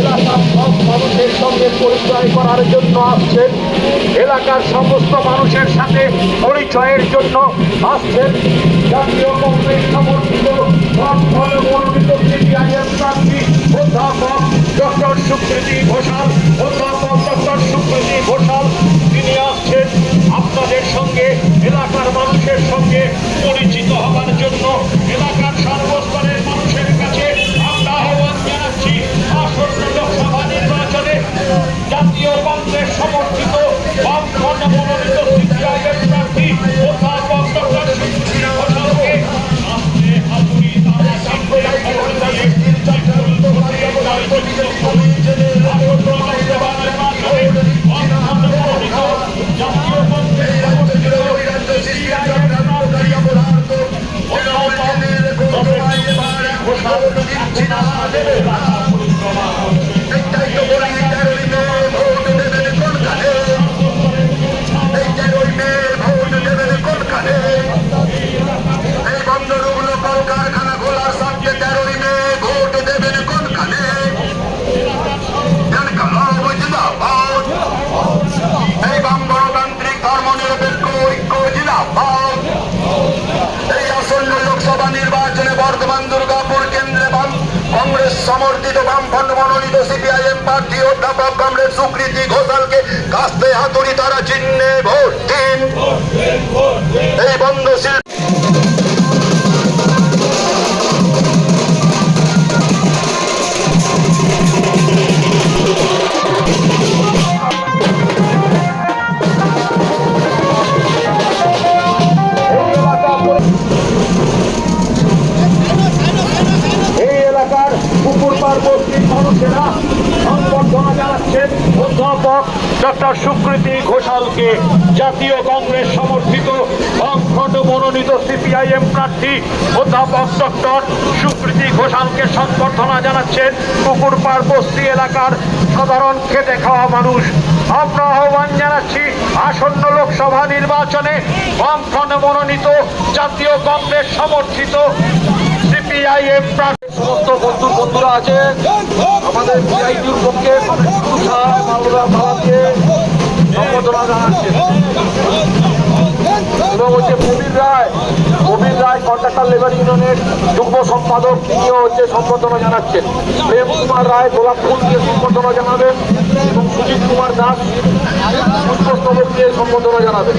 এলাকার সব মানুষের সঙ্গে পরিচয় করার জন্য আসছেন এলাকার সমস্ত মানুষের সাথে পরিচয়ের জন্য আসছেন জাতীয় কংগ্রেস সমর্থিত মনোনীত সিপিআইএম প্রার্থী অধ্যাপক ডক্টর সুপ্রীতি ঘোষাল, অধ্যাপক ডক্টর সুপ্রীতি ঘোষাল। তিনি আসছেন আপনাদের সঙ্গে, এলাকার মানুষের সঙ্গে পরিচিত হবার জন্য। আসন্ন লোকসভা নির্বাচনে জাতীয় কংগ্রেস সমর্থিত বামফ্রন্ট মনোনীত সিপিআইএম প্রার্থী অধ্যাপক ডক্টর ঘোষালকে আসতে হাতুড়ি তারা সাম্প্রদায়িক ভোট দিয়ে জাতীয় কংগ্রেস সমর্থিত সিপিআইএম বামফ্রন্ট মনোনীত সিপিআইএম প্রার্থী অধ্যাপক কমরেড সুকৃতি ঘোষালকে কাস্তে হাতুড়ি তারা চিহ্নে ভোট দিন। অধ্যাপক ডক্টর সুকৃতি ঘোষালকে জাতীয় কংগ্রেস সমর্থিত বামফ্রন্ট মনোনীত সিপিআইএম প্রার্থী অধ্যাপক ডক্টর সুকৃতি ঘোষালকে সংবর্ধনা জানাচ্ছেন পুকুর পার বস্তি এলাকার সাধারণ খেটে খাওয়া মানুষ। আমরা আহ্বান জানাচ্ছি আসন্ন লোকসভা নির্বাচনে বামফ্রন্ট মনোনীত জাতীয় কংগ্রেস সমর্থিত সিপিআইএম প্রার্থী সমস্ত বন্ধু বন্ধুরা আছে, আমাদের সিআইটির পক্ষে মালদা মালাকে সম্বোধনা জানাচ্ছেন। এবং হচ্ছে প্রবীর রায় প্রবীর রায় কন্ট্রাক্টর লেবার ইউনিয়নের যুগ্ম সম্পাদক, তিনিও হচ্ছে সম্বোধনা জানাচ্ছেন। প্রেম কুমার রায় গোলাপ ফুল দিয়ে সম্বোধনা জানাবেন এবং সুজিত কুমার দাস পুষ্পস্তবক দিয়ে সম্বোধনা জানাবেন।